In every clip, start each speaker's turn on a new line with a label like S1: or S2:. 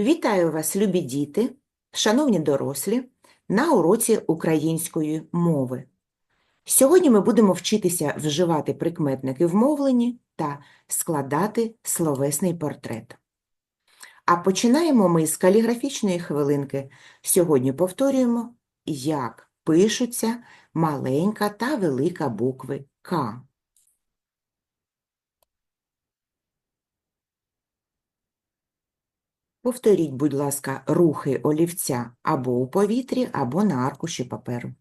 S1: Вітаю вас, любі діти, шановні дорослі, на уроці української мови. Сьогодні ми будемо вчитися вживати прикметники в мовленні та складати словесний портрет. А починаємо ми з каліграфічної хвилинки. Сьогодні повторюємо, як пишуться маленька та велика букви К. Повторіть, будь ласка, рухи олівця або у повітрі, або на аркуші паперу.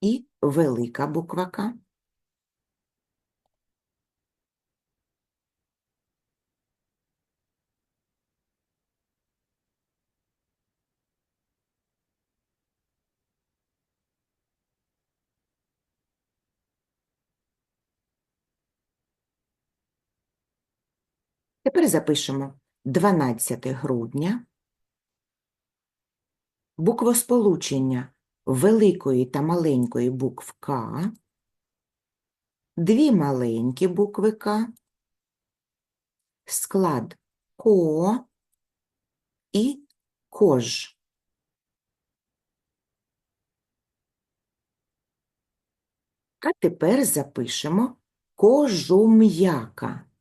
S1: І велика буква К. Тепер запишемо 12 грудня. Буквосполучення великої та маленької букв К, дві маленькі букви К, склад КО і КОЖ. А тепер запишемо кожум'яка.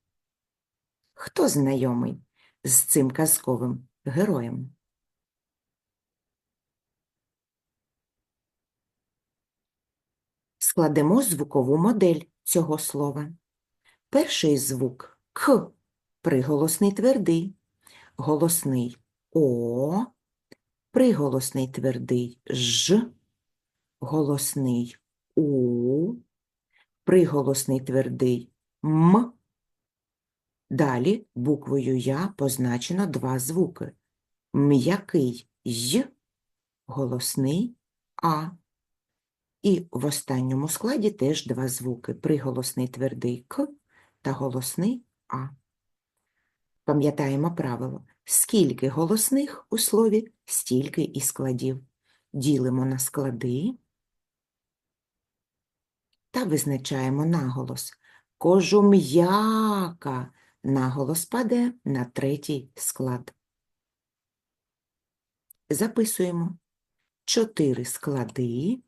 S1: Хто знайомий з цим казковим героєм? Складемо звукову модель цього слова. Перший звук К, приголосний твердий, голосний О, приголосний твердий Ж, голосний У, приголосний твердий М. Далі буквою Я позначено два звуки. М'який Й, голосний А. І в останньому складі теж два звуки – приголосний твердий К та голосний А. Пам'ятаємо правило. Скільки голосних у слові, стільки і складів. Ділимо на склади та визначаємо наголос. Кожум'яка. Наголос падає на третій склад. Записуємо. Чотири склади,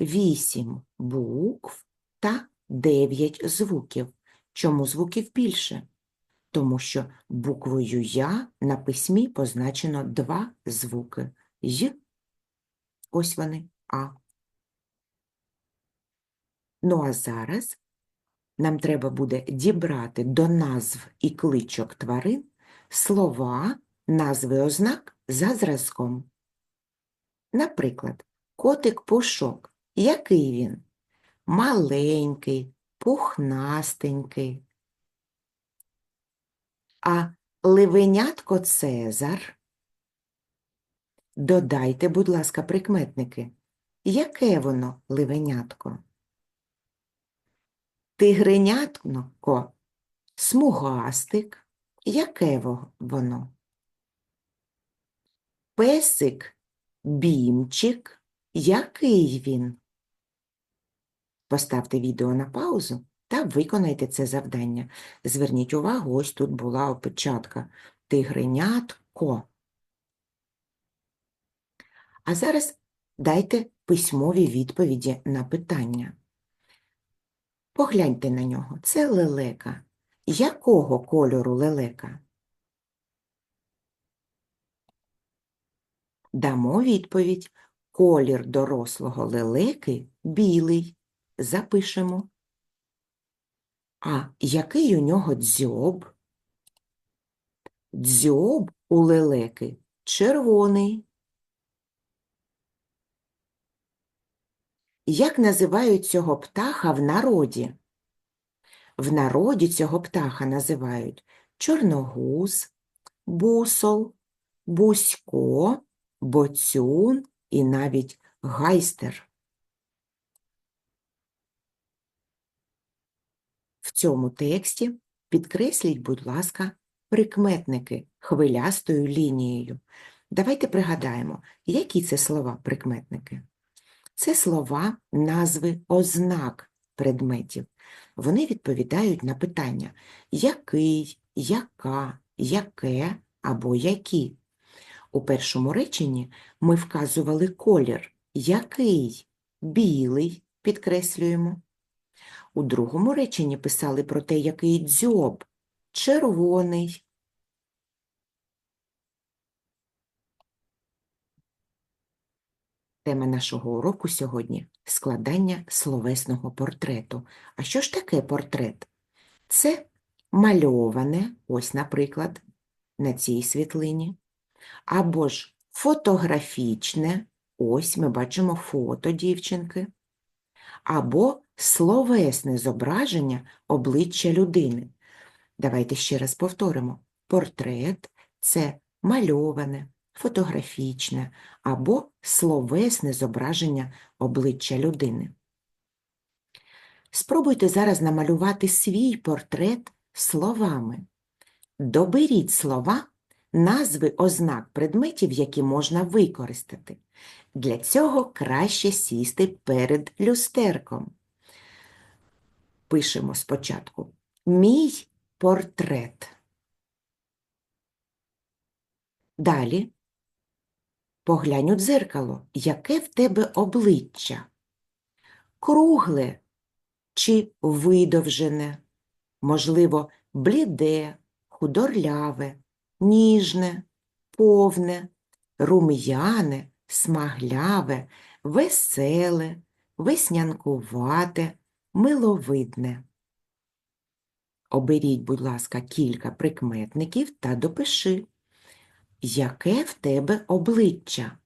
S1: вісім букв та дев'ять звуків. Чому звуків більше? Тому що буквою Я на письмі позначено два звуки Й, ось вони, А. Ну а зараз нам треба буде дібрати до назв і кличок тварин слова, назви ознак за зразком. Наприклад, котик Пушок. Який він? Маленький, пухнастенький. А ливенятко Цезар. Додайте, будь ласка, прикметники. Яке воно ливенятко? Тигренятко смугастик. Яке воно? Песик бімчик. Який він? Поставте відео на паузу та виконайте це завдання. Зверніть увагу, ось тут була опечатка. Тигренятко. А зараз дайте письмові відповіді на питання. Погляньте на нього. Це лелека. Якого кольору лелека? Дамо відповідь. Колір дорослого лелеки білий. Запишемо. А який у нього дзьоб? Дзьоб у лелеки червоний. Як називають цього птаха в народі? В народі цього птаха називають чорногуз, бусол, бусько, боцюн і навіть гайстер. В цьому тексті підкресліть, будь ласка, прикметники хвилястою лінією. Давайте пригадаємо, які це слова прикметники. Це слова назви ознак предметів. Вони відповідають на питання який, яка, яке або які. У першому реченні ми вказували колір який, білий, підкреслюємо. У другому реченні писали про те, який дзьоб, червоний. Тема нашого уроку сьогодні – складання словесного портрету. А що ж таке портрет? Це мальоване, ось, наприклад, на цій світлині, або ж фотографічне, ось ми бачимо фото дівчинки, або словесне зображення обличчя людини. Давайте ще раз повторимо. Портрет – це мальоване, фотографічне або словесне зображення обличчя людини. Спробуйте зараз намалювати свій портрет словами. Доберіть слова, назви ознак предметів, які можна використати. Для цього краще сісти перед люстерком. Пишемо спочатку Мій портрет. Далі поглянь у дзеркало, яке в тебе обличчя? Кругле чи видовжене, можливо, бліде, худорляве, ніжне, повне, рум'яне, смагляве, веселе, веснянкувате, миловидне. Оберіть, будь ласка, кілька прикметників та допиши, яке в тебе обличчя.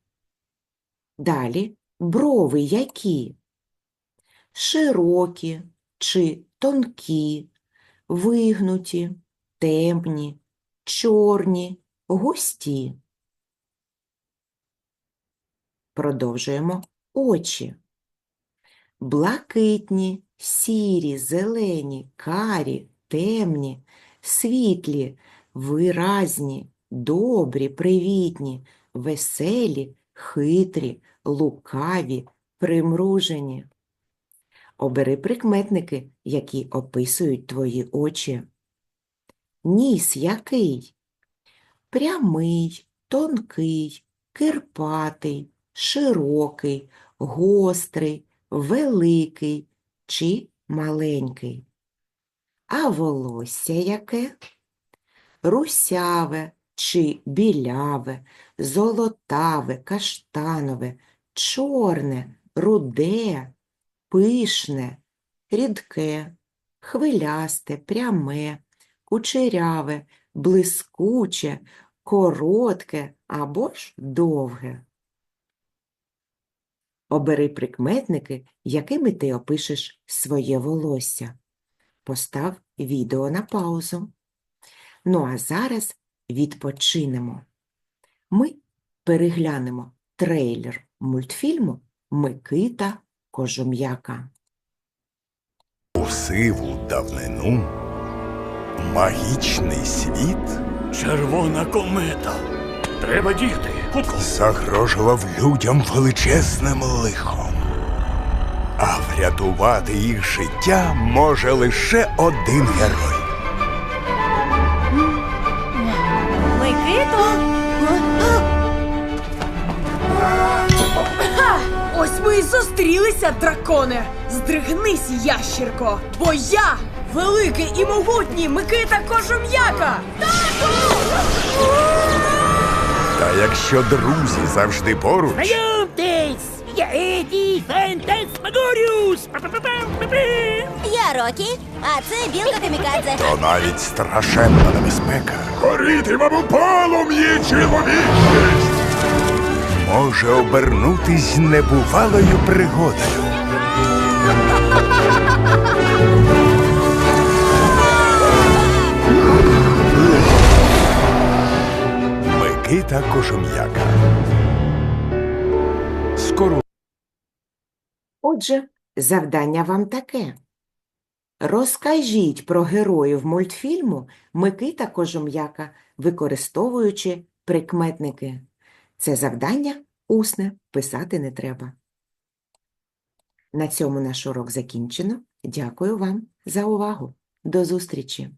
S1: Далі брови які? Широкі чи тонкі, вигнуті, темні, чорні, густі. Продовжуємо очі. Блакитні, сірі, зелені, карі, темні, світлі, виразні, добрі, привітні, веселі, хитрі, лукаві, примружені. Обери прикметники, які описують твої очі. Ніс який? Прямий, тонкий, кирпатий, широкий, гострий, великий чи маленький. А волосся яке? Русяве чи біляве, золотаве, каштанове, чорне, руде, пишне, рідке, хвилясте, пряме, кучеряве, блискуче, коротке або ж довге. Обери прикметники, якими ти опишеш своє волосся. Постав відео на паузу. Ну а зараз відпочинемо. Ми переглянемо трейлер мультфільму Микита Кожум'яка.
S2: У сиву давнину магічний світ
S3: Червона комета. Треба діяти. Хутко.
S2: загрожував людям величезним лихом. А врятувати їх життя може лише один герой.
S4: Зустрілися, драконе! Здригнись, ящірко! Бо я великий і могутній Микита Кожум'яка!
S2: Та якщо друзі завжди поруч,
S3: Знайомтесь! Я Еді Фантасмагоріус!
S5: Я Рокі, а це білка камікадзе.
S2: то навіть страшенна небезпека. Горітиме у полум'ї чоловічність! Може обернутись небувалою пригодою. Микита Кожум'яка. Скоро
S1: Отже, завдання вам таке. Розкажіть про героїв мультфільму Микита Кожум'яка, використовуючи прикметники. Це завдання усне, писати не треба. На цьому наш урок закінчено. Дякую вам за увагу. До зустрічі!